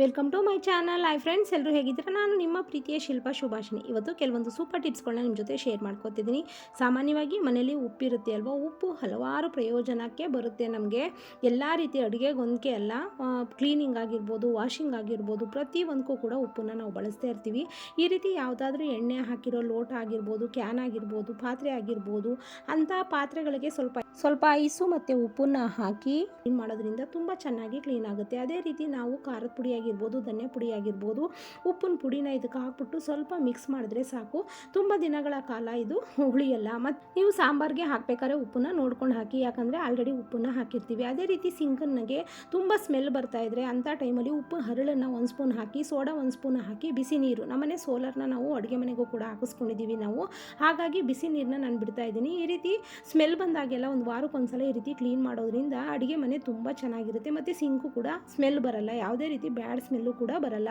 Welcome to my channel hi friends ಎಲ್ಲರೂ ಹೇಗಿದ್ದೀರಾ? ನಾನು ನಿಮ್ಮ ಪ್ರೀತಿಯ ಶಿಲ್ಪ ಶುಭಾಷಿಣಿ ಇವತ್ತು ಕೆಲವೊಂದು ಸೂಪರ್ ಟಿಪ್ಸ್ಗಳನ್ನ ನಿಮ್ಮ ಜೊತೆ ಶೇರ್ ಮಾಡ್ಕೋತಿದ್ದೀನಿ. ಸಾಮಾನ್ಯವಾಗಿ ಮನೆಯಲ್ಲಿ ಉಪ್ಪಿರುತ್ತೆ ಅಲ್ವಾ? ಉಪ್ಪು ಹಲವಾರು ಪ್ರಯೋಜನಕ್ಕೆ ಬರುತ್ತೆ ನಮಗೆ. ಎಲ್ಲ ರೀತಿಯ ಅಡುಗೆಗೊಂದಕ್ಕೆ ಅಲ್ಲ. ಕ್ಲೀನಿಂಗ್ ಆಗಿರ್ಬೋದು ವಾಷಿಂಗ್ ಆಗಿರ್ಬೋದು ಪ್ರತಿಯೊಂದಕ್ಕೂ ಕೂಡ ಉಪ್ಪನ್ನು ನಾವು ಬಳಸ್ತಾ ಇರ್ತೀವಿ. ಈ ರೀತಿ ಯಾವುದಾದ್ರೂ ಎಣ್ಣೆ ಹಾಕಿರೋ ಲೋಟ ಆಗಿರ್ಬೋದು ಕ್ಯಾನ್ ಆಗಿರ್ಬೋದು, ಪಾತ್ರೆ ಆಗಿರ್ಬೋದು ಅಂಥ ಪಾತ್ರೆಗಳಿಗೆ ಸ್ವಲ್ಪ ಸ್ವಲ್ಪ ಐಸು ಮತ್ತು ಉಪ್ಪನ್ನು ಹಾಕಿ ಕ್ಲೀನ್ ಮಾಡೋದ್ರಿಂದ ತುಂಬ ಚೆನ್ನಾಗಿ ಕ್ಲೀನ್ ಆಗುತ್ತೆ. ಅದೇ ರೀತಿ ನಾವು ಖಾರದ ಪುಡಿ ಆಗಿರ್ಬೋದು, ಧನ್ಯ ಪುಡಿ ಆಗಿರ್ಬೋದು, ಉಪ್ಪಿನ ಪುಡಿನ ಇದಕ್ಕೆ ಹಾಕ್ಬಿಟ್ಟು ಸ್ವಲ್ಪ ಮಿಕ್ಸ್ ಮಾಡಿದ್ರೆ ಸಾಕು. ತುಂಬ ದಿನಗಳ ಕಾಲ ಇದು ಉಳಿಯಲ್ಲ ಮತ್ತು ನೀವು ಸಾಂಬಾರಿಗೆ ಹಾಕಬೇಕಾದ್ರೆ ಉಪ್ಪನ್ನ ನೋಡ್ಕೊಂಡು ಹಾಕಿ, ಯಾಕಂದರೆ ಆಲ್ರೆಡಿ ಉಪ್ಪನ್ನ ಹಾಕಿರ್ತೀವಿ. ಅದೇ ರೀತಿ ಸಿಂಕನ್ನಿಗೆ ತುಂಬ ಸ್ಮೆಲ್ ಬರ್ತಾ ಇದ್ರೆ ಅಂಥ ಟೈಮಲ್ಲಿ ಉಪ್ಪು ಹರಳನ್ನು ಒಂದು ಸ್ಪೂನ್ ಹಾಕಿ ಸೋಡಾ ಒಂದು ಸ್ಪೂನ್ ಹಾಕಿ ಬಿಸಿ ನೀರು. ನಮ್ಮನೆ ಸೋಲಾರ್ನ ನಾವು ಅಡುಗೆ ಮನೆಗೂ ಕೂಡ ಹಾಕಿಸ್ಕೊಂಡಿದ್ದೀವಿ ನಾವು. ಹಾಗಾಗಿ ಬಿಸಿ ನೀರನ್ನ ನಾನು ಬಿಡ್ತಾ ಇದ್ದೀನಿ. ಈ ರೀತಿ ಸ್ಮೆಲ್ ಬಂದಾಗೆಲ್ಲ ಒಂದು ವಾರಕ್ಕೊಂದ್ಸಲ ಈ ರೀತಿ ಕ್ಲೀನ್ ಮಾಡೋದ್ರಿಂದ ಅಡುಗೆ ಮನೆ ತುಂಬ ಚೆನ್ನಾಗಿರುತ್ತೆ. ಮತ್ತು ಸಿಂಕು ಕೂಡ ಸ್ಮೆಲ್ ಬರಲ್ಲ. ಯಾವುದೇ ರೀತಿ ಬ್ಯಾಡ್ ಸ್ಮೆಲ್ಲು ಕೂಡ ಬರಲ್ಲ.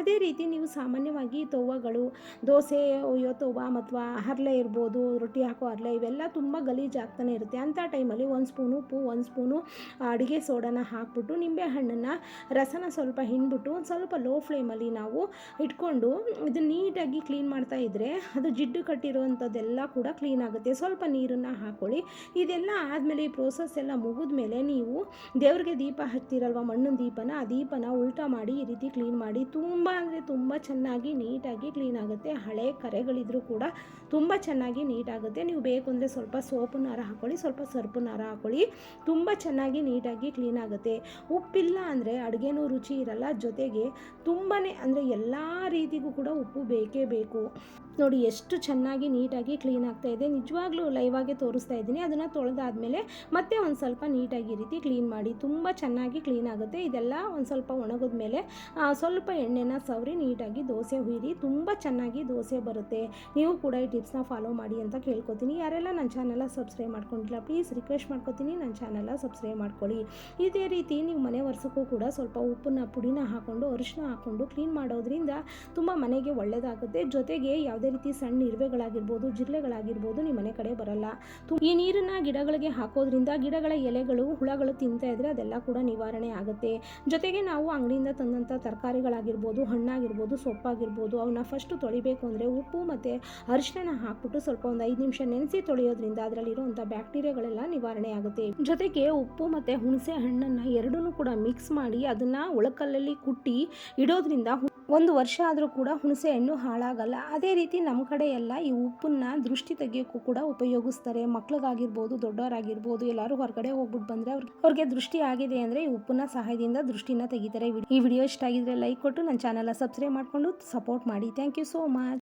ಅದೇ ರೀತಿ ನೀವು ಸಾಮಾನ್ಯವಾಗಿ ತವಗಳು, ದೋಸೆ, ಒಯ್ಯೋ ತವ ಅಥವಾ ಹರಳೆ ಇರ್ಬೋದು, ರೊಟ್ಟಿ ಹಾಕೋ ಹರಳೆ ಇವೆಲ್ಲ ತುಂಬ ಗಲೀಜಾಗ್ತಾನೆ ಇರುತ್ತೆ. ಅಂಥ ಟೈಮಲ್ಲಿ ಒಂದು ಸ್ಪೂನು ಉಪ್ಪು, ಒಂದು ಸ್ಪೂನು ಅಡುಗೆ ಸೋಡನ ಹಾಕ್ಬಿಟ್ಟು ನಿಂಬೆ ಹಣ್ಣನ್ನು ರಸನ ಸ್ವಲ್ಪ ಹಿಂಡ್ಬಿಟ್ಟು ಒಂದು ಸ್ವಲ್ಪ ಲೋ ಫ್ಲೇಮಲ್ಲಿ ನಾವು ಇಟ್ಕೊಂಡು ಇದು ನೀಟಾಗಿ ಕ್ಲೀನ್ ಮಾಡ್ತಾ ಇದ್ದರೆ ಅದು ಜಿಡ್ಡು ಕಟ್ಟಿರುವಂಥದ್ದೆಲ್ಲ ಕೂಡ ಕ್ಲೀನ್ ಆಗುತ್ತೆ. ಸ್ವಲ್ಪ ನೀರನ್ನು ಹಾಕ್ಕೊಳ್ಳಿ ಇದೆಲ್ಲ ಆದಮೇಲೆ ಈ ಪ್ರೋಸೆಸ್ ಎಲ್ಲ ಮುಗಿದ ಮೇಲೆ ನೀವು ದೇವ್ರಿಗೆ ದೀಪ ಹಚ್ತಿರಲ್ವ ಮಣ್ಣಿನ ದೀಪನ, ಆ ದೀಪನ ಉಲ್ಟಾ ಮಾಡಿ ಈ ರೀತಿ ಕ್ಲೀನ್ ಮಾಡಿ, ತುಂಬ ಅಂದರೆ ತುಂಬ ಚೆನ್ನಾಗಿ ನೀಟಾಗಿ ಕ್ಲೀನ್ ಆಗುತ್ತೆ. ಹಳೆ ಕರೆಗಳಿದ್ರೂ ಕೂಡ ತುಂಬ ಚೆನ್ನಾಗಿ ನೀಟಾಗುತ್ತೆ. ನೀವು ಬೇಕು ಅಂದರೆ ಸ್ವಲ್ಪ ಸೋಪು ಹಾರ ಹಾಕ್ಕೊಳ್ಳಿ ಸ್ವಲ್ಪ ಸರ್ಪು ಹಾರ ಹಾಕ್ಕೊಳ್ಳಿ ತುಂಬ ಚೆನ್ನಾಗಿ ನೀಟಾಗಿ ಕ್ಲೀನ್ ಆಗುತ್ತೆ. ಉಪ್ಪಿಲ್ಲ ಅಂದರೆ ಅಡುಗೆನೂ ರುಚಿ ಇರಲ್ಲ. ಜೊತೆಗೆ ತುಂಬಾ ಅಂದರೆ ಎಲ್ಲ ರೀತಿಗೂ ಕೂಡ ಉಪ್ಪು ಬೇಕೇ ಬೇಕು. ನೋಡಿ, ಎಷ್ಟು ಚೆನ್ನಾಗಿ ನೀಟಾಗಿ ಕ್ಲೀನ್ ಆಗ್ತಾ ಇದೆ. ನಿಜವಾಗ್ಲೂ ಲೈವಾಗೆ ತೋರಿಸ್ತಾ ಇದ್ದೀನಿ. ಅದನ್ನು ತೊಳೆದಾದ್ಮೇಲೆ ಮತ್ತೆ ಒಂದು ಸ್ವಲ್ಪ ನೀಟಾಗಿ ಈ ರೀತಿ ಕ್ಲೀನ್ ಮಾಡಿ, ತುಂಬ ಚೆನ್ನಾಗಿ ಕ್ಲೀನ್ ಆಗುತ್ತೆ. ಇದೆಲ್ಲ ಒಂದು ಸ್ವಲ್ಪ ಒಣಗಿದ ಮೇಲೆ ಸ್ವಲ್ಪ ಎಣ್ಣೆನ ಸವರಿ ನೀಟಾಗಿ ದೋಸೆ ಹುಯ್ರಿ, ತುಂಬ ಚೆನ್ನಾಗಿ ದೋಸೆ ಬರುತ್ತೆ. ನೀವು ಕೂಡ ಈ ಟಿಪ್ಸ್ನ ಫಾಲೋ ಮಾಡಿ ಅಂತ ಕೇಳ್ಕೊತೀನಿ. ಯಾರೆಲ್ಲ ನನ್ನ ಚಾನೆಲ್ಲ ಸಬ್ಸ್ಕ್ರೈಬ್ ಮಾಡ್ಕೊಂಡಿಲ್ಲ ಪ್ಲೀಸ್ ರಿಕ್ವೆಸ್ಟ್ ಮಾಡ್ಕೊತೀನಿ. ನನ್ನ ಚಾನೆಲ್ಲ ಸಬ್ಸ್ಕ್ರೈಬ್ ಮಾಡ್ಕೊಳ್ಳಿ. ಇದೇ ರೀತಿ ನೀವು ಮನೆ ವರ್ಷಕ್ಕೂ ಕೂಡ ಸ್ವಲ್ಪ ಉಪ್ಪನ್ನ, ಪುಡಿನ ಹಾಕ್ಕೊಂಡು ಅರಿಶಿನ ಹಾಕ್ಕೊಂಡು ಕ್ಲೀನ್ ಮಾಡೋದ್ರಿಂದ ತುಂಬ ಮನೆಗೆ ಒಳ್ಳೆಯದಾಗುತ್ತೆ ಜೊತೆಗೆ ಯಾವುದೇ ರೀತಿ ಸಣ್ಣ ಇರುವೆಗಳಾಗಿರ್ಬೋದು, ಜಿರಳೆಗಳಾಗಿರ್ಬೋದು ನಿಮ್ಮ ಮನೆ ಕಡೆ ಬರಲ್ಲ. ಈ ನೀರನ್ನ ಗಿಡಗಳಿಗೆ ಹಾಕೋದ್ರಿಂದ ಗಿಡಗಳ ಎಲೆಗಳು, ಹುಳಗಳು ತಿಂತಾ ಇದ್ರೆ ಅದೆಲ್ಲ ಕೂಡ ನಿವಾರಣೆ ಆಗುತ್ತೆ. ಜೊತೆಗೆ ನಾವು ಅಂಗಡಿಯಿಂದ ತಂದಂತ ತರಕಾರಿಗಳಾಗಿರ್ಬೋದು, ಹಣ್ಣಾಗಿರ್ಬೋದು, ಸೊಪ್ಪಾಗಿರ್ಬೋದು ಅವನ್ನ ಫಸ್ಟ್ ತೊಳಿಬೇಕು ಅಂದ್ರೆ ಉಪ್ಪು ಮತ್ತೆ ಅರಿಶಿನ ಹಾಕ್ಬಿಟ್ಟು ಸ್ವಲ್ಪ ಒಂದು ಐದು ನಿಮಿಷ ನೆನೆಸಿ ತೊಳೆಯೋದ್ರಿಂದ ಅದರಲ್ಲಿರುವಂಥ ಬ್ಯಾಕ್ಟೀರಿಯಾಗಳೆಲ್ಲ ನಿವಾರಣೆ ಆಗುತ್ತೆ. ಜೊತೆಗೆ ಉಪ್ಪು ಮತ್ತೆ ಹುಣಸೆ ಹಣ್ಣನ್ನ ಎರಡನ್ನೂ ಕೂಡ ಮಿಕ್ಸ್ ಮಾಡಿ ಅದನ್ನ ಒಳಕಲ್ಲಲ್ಲಿ ಕುಟ್ಟಿ ಇಡೋದ್ರಿಂದ ಒಂದು ವರ್ಷ ಆದರೂ ಕೂಡ ಹುಣಸೆ ಹಣ್ಣು ಹಾಳಾಗಲ್ಲ. ಅದೇ ರೀತಿ ನಮ್ಮ ಕಡೆ ಎಲ್ಲ ಈ ಉಪ್ಪನ್ನ ದೃಷ್ಟಿ ತೆಗಿಯೋಕ್ಕೂ ಕೂಡ ಉಪಯೋಗಿಸ್ತಾರೆ. ಮಕ್ಳಿಗಾಗಿರ್ಬೋದು, ದೊಡ್ಡವರಾಗಿರ್ಬೋದು, ಎಲ್ಲರೂ ಹೊರಗಡೆ ಹೋಗ್ಬಿಟ್ಟು ಬಂದರೆ ಅವ್ರಿಗೆ ಅವ್ರಿಗೆ ದೃಷ್ಟಿ ಆಗಿದೆ ಅಂದರೆ ಈ ಉಪ್ಪನ್ನ ಸಹಾಯದಿಂದ ದೃಷ್ಟಿನ ತೆಗಿತಾರೆ. ಈ ವಿಡಿಯೋ ಇಷ್ಟ ಆಗಿದ್ರೆ ಲೈಕ್ ಕೊಟ್ಟು ನನ್ನ ಚಾನಲ್ ಸಬ್ಸ್ಕ್ರೈಬ್ ಮಾಡಿಕೊಂಡು ಸಪೋರ್ಟ್ ಮಾಡಿ. Thank you so much